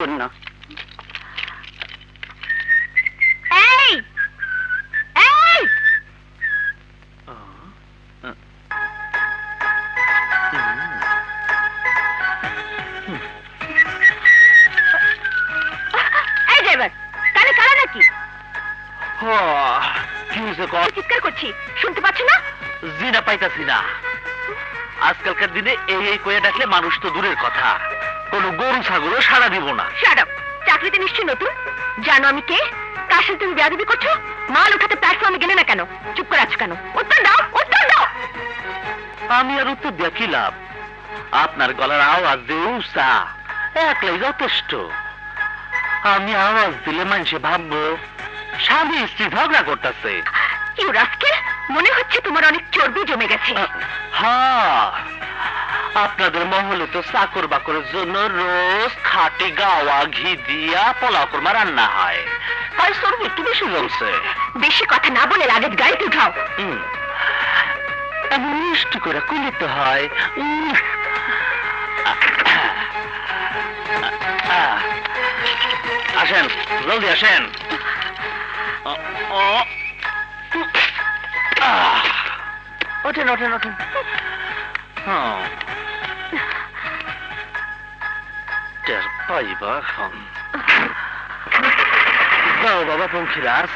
জন্য এই! এই! এই ড্রাইভার কানে কালা নাকি? কি হয়েছে কল চিৎকার করছি শুনতে পাচ্ছ না? জিনা পাইতাছি না। আজকালকার দিনে এই এই কয়ে ডাকলে মানুষ তো দূরের কথা। কোনো গরু ছাগলও সাড়া দিব না। শাট আপ চাকরিতে নিশ্চয়ই নতুন? জানো আমি কে? কার সাথে তুমি বেয়াদবি করছ? মাল উঠাতে প্ল্যাটফর্মে গেলে না কেন? চুপ করে আছো কেন? উত্তর দাও উত্তর দাও! আমি আর উত্তর দিয়া কি লাভ? আপনার গলার আওয়াজ দিয়ে উষা একলাই যথেষ্ট। আমি আওয়াজ দিলে মানুষে ভাববো স্বামী স্ত্রী ঝগড়া করতেছে। ইউ রাস্কেল মনে হচ্ছে তোমার অনেক চর্বি জমে গেছে। হ্যাঁ। আপনাদের মহলে তো চাকর বাকরের জন্য রোজ খাটে গাওয়া ঘি দিয়া পোলাও কোরমা রান্না হয় তাই চর্বি একটু বেশি জমছে বেশি কথা না বলে লাগেজ গাড়িতে উঠাও। এমন মিষ্টি করে কুলিতে হয়। আসেন জলদি আসেন। ওঠেন ওঠেন ওঠেন হ্যাঁ। sterpa i waarvan. Zou dat op een glaas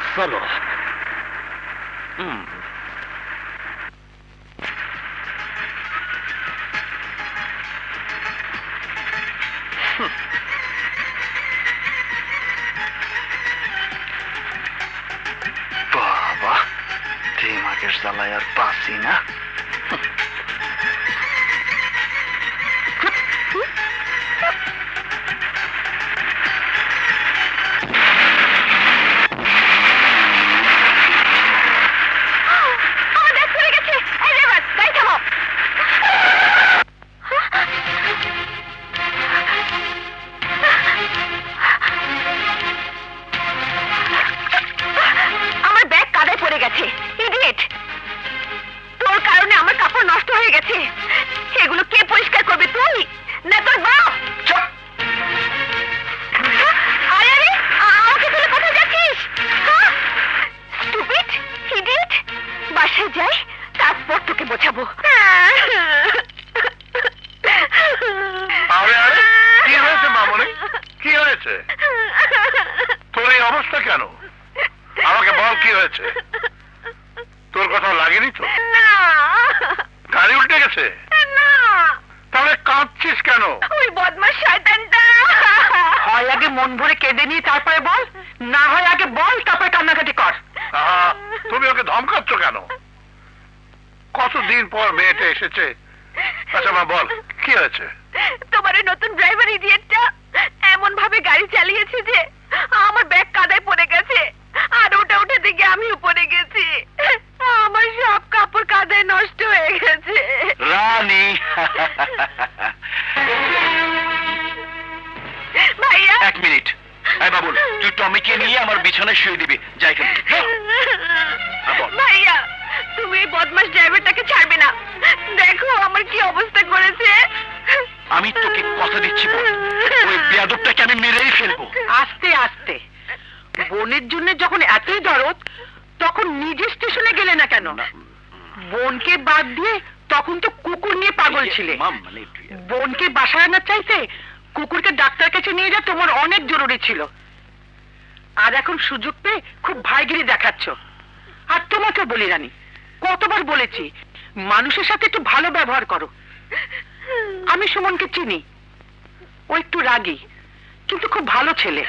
হয়েছে? তোর এই অবস্থা কেন? আমাকে বল কি হয়েছে? তোর কথা লাগেনি তো? গাড়ি উল্টে গেছে? তাহলে কাঁদছিস কেন? ওই বদমাস শয়তানটা। হয় আগে মন ভরে কেঁদে নিয়ে তারপরে বল। না হয় আগে বল তারপরে কান্নাকাটি কর। আহা, তুমি ওকে ধমকাচ্ছ কেন? কতদিন পর মেয়েটা এসেছে? আচ্ছা মা বল কি হয়েছে? তোমার নতুন ড্রাইভার ইডিয়েটটা এমন ভাবে গাড়ি চালিয়েছে যে আমার ব্যাগ কাদায় পড়ে গেছে। আর ওটা উঠে দিকে আমিও পড়ে গেছি। আমার সব কাপড় কাদায় নষ্ট হয়ে গেছে। রানী। ভাইয়া। এক মিনিট। এই বাবুল তুই টমিকে নিয়ে আমার বিছানায় শুয়ে দিবি। যাই থেকে। হ্যাঁ। ভাইয়া তুমি এই বদমাস ড্রাইভারটাকে ছাড়বে না। দেখো আমার কি অবস্থা করেছে। আমি তোকে কথা দিচ্ছি ওই বেয়াদবটাকে আমি মেরেই ফেলব। আস্তে আস্তে। বোনের জন্য যখন এতই দরদ তখন নিজে স্টেশনে গেলে না কেন? বোনকে বাদ দিয়ে তখন তো কুকুর নিয়ে পাগল ছিলে। মানে তুই- বোনকে বাসায় আনার চাইতে কুকুরকে ডাক্তার কাছে নিয়ে যা তোমার অনেক জরুরি ছিল। আর এখন সুযোগ পেয়ে খুব ভাইগিরি দেখাচ্ছ। আর তোমাকে বলি রানী কতবার বলেছি মানুষের সাথে একটু ভালো ব্যবহার করো। আমি সুমনকে চিনি। ও একটু রাগী কিন্তু খুব ভালো ছেলে।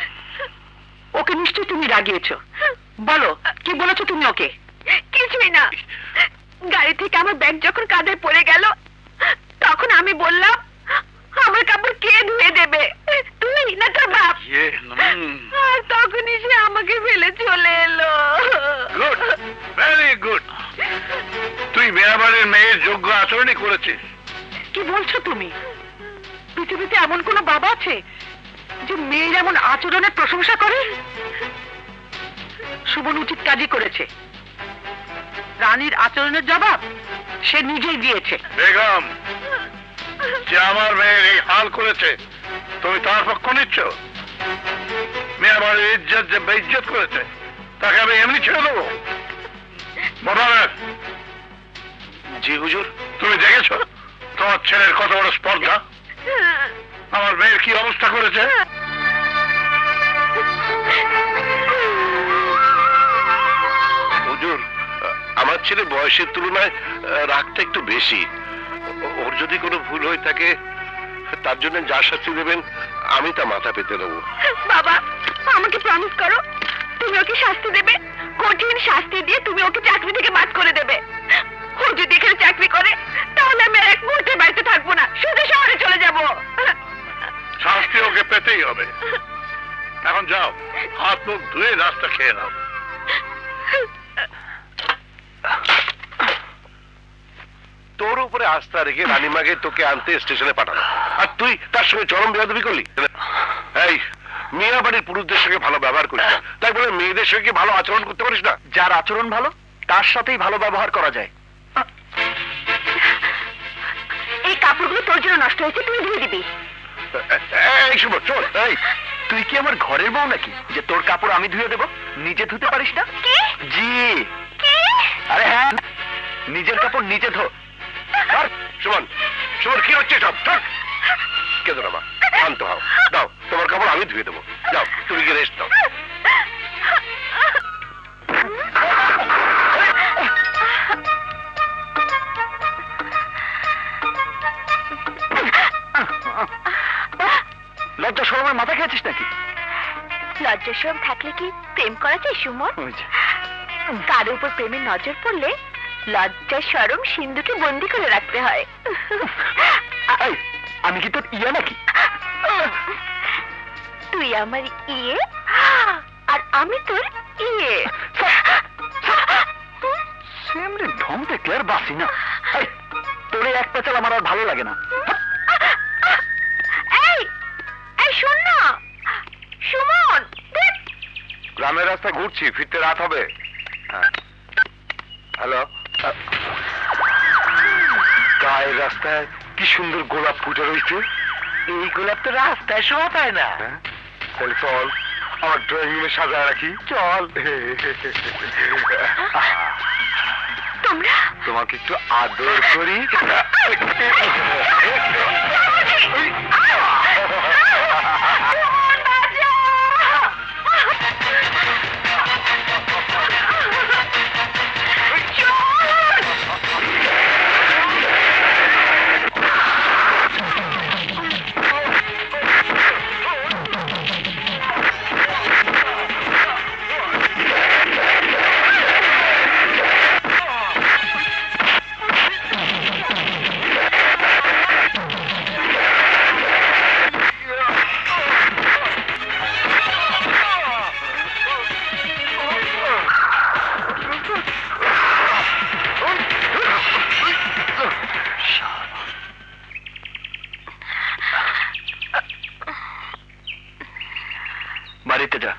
ওকে নিশ্চয়ই তুমি রাগিয়েছো। বলো কি বলেছ তুমি ওকে? কিছুই না। গাড়ি থেকে আমার ব্যাগ যখন কাঁধে পড়ে গেল তখন আমি বললাম আমার কাপড় কে ধুয়ে দেবে? তুমি না তোর বাপ। আর তখনই সে আমাকে ফেলে চলে এলো। Good very good. তুই মেয়াবাড়ির মেয়ের যোগ্য আচরণই করেছিস। কি বলছো তুমি? পৃথিবীতে এমন কোনো বাবা আছে যে মেয়ের এমন আচরণের প্রশংসা করে? সুমন উচিত কাজই করেছে। রানীর আচরণের জবাব সে নিজেই দিয়েছে। বেগম যে আমার মেয়ের এই হাল করেছে তুমি তার পক্ষ নিচ্ছ? মেয়ে আমার ইজ্জত যে বেইজ্জত করেছে তাকে আমি এমনি ছেড়ে দেবো। মোবারক জি হুজুর। তুমি দেখেছ? তোমার ছেলের কত বড় স্পর্ধা? আমার মেয়ের কি অবস্থা করেছে? হুজুর আমার ছেলে বয়সের তুলনায় রাগটা একটু বেশি। ওর যদি কোনো ভুল হয়ে থাকে তার জন্য যা শাস্তি দেবেন আমি তা মাথা পেতে দেবো বাবা আমাকে প্রমিস করো তুমি ওকে শাস্তি দেবে। কঠিন শাস্তি দিয়ে তুমি ওকে চাকরি থেকে বাদ করে দেবে। ও যদি এখানে চাকরি করে তাহলে আমি এক মুহূর্তে বাড়িতে থাকব না শুধু শহরে চলে যাব। শাস্তি ওকে পেতেই হবে। এখন যাও হাত মুখ ধুয়ে রাস্তা খেয়ে নাও। তোর উপরে আস্থা রেখে রানীমাকে তোকে আনতে স্টেশনে পাঠানো। আর তুই তার সঙ্গে চরম বেয়াদবি করলি? এই মিয়া বাড়ির পুরুষদের সঙ্গে ভালো ব্যবহার করিস না। তাই বলে মেয়েদের সঙ্গে ভালো আচরণ করতে পারিস না? যার আচরণ ভালো তার সাথেই ভালো ব্যবহার করা যায়। এই কাপড়গুলো তোর জন্য নষ্ট হয়েছে তুই ধুয়ে দিবি। এই শুভ চল এই তুই কি আমার ঘরের বউ নাকি? যে তোর কাপড় আমি ধুয়ে দেব নিজে ধুতে পারিস না? কি? জি। কি? আরে হ্যাঁ নিজের কাপড় নিজে ধো। আর সুমন সুমন কি হচ্ছে সব? থাক কেঁদো না মা শান্ত হও। দাও তোমার কাপড় আমি ধুয়ে দেবো। যাও তুমি গিয়ে রেস্ট দাও লজ্জা সরম থাকলে কি প্রেম করা যায় সুমন? কারও উপর প্রেমের নজর পড়লে লজ্জা সরম সিন্ধুকে বন্দি করে রাখতে হয়। আমি কি তোর ইয়া নাকি? তুই আমার ইয়ে? আর আমি তোর ইয়ে? সেমনি ঢং দেখলে আর বাসি না। তোরে তোর এক পেঁচাল আমার আর ভালো লাগে না। গ্রামের রাস্তায় ঘুরছি ফিরতে রাত হবে হ্যালো গায়ের রাস্তায় কি সুন্দর গোলাপ ফুটে রয়েছে এই গোলাপ তো রাস্তায় শোভা পায় না হ্যাঁ? তাহলে চল আমার ড্রয়িং রুমে সাজায় রাখি চল তোমরা তোমাকে একটু আদর করি! বাড়িতে যা